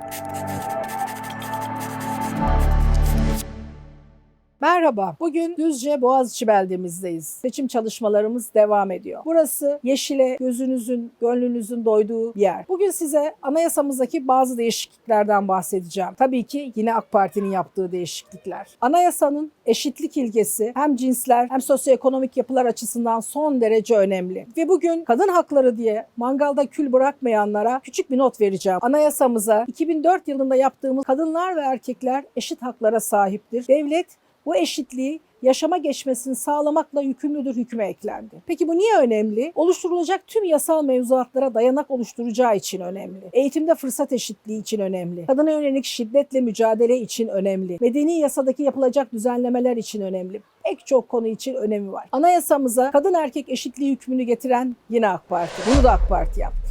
Thank you. Merhaba. Bugün Düzce Boğaziçi beldemizdeyiz. Seçim çalışmalarımız devam ediyor. Burası yeşile gözünüzün, gönlünüzün doyduğu yer. Bugün size anayasamızdaki bazı değişikliklerden bahsedeceğim. Tabii ki yine AK Parti'nin yaptığı değişiklikler. Anayasanın eşitlik ilkesi hem cinsler hem sosyoekonomik yapılar açısından son derece önemli. Ve bugün kadın hakları diye mangalda kül bırakmayanlara küçük bir not vereceğim. Anayasamıza 2004 yılında yaptığımız kadınlar ve erkekler eşit haklara sahiptir. Devlet bu eşitliği yaşama geçmesini sağlamakla yükümlüdür hükme eklendi. Peki bu niye önemli? Oluşturulacak tüm yasal mevzuatlara dayanak oluşturacağı için önemli. Eğitimde fırsat eşitliği için önemli. Kadına yönelik şiddetle mücadele için önemli. Medeni yasadaki yapılacak düzenlemeler için önemli. Pek çok konu için önemi var. Anayasamıza kadın erkek eşitliği hükmünü getiren yine AK Parti. Bunu da AK Parti yaptı.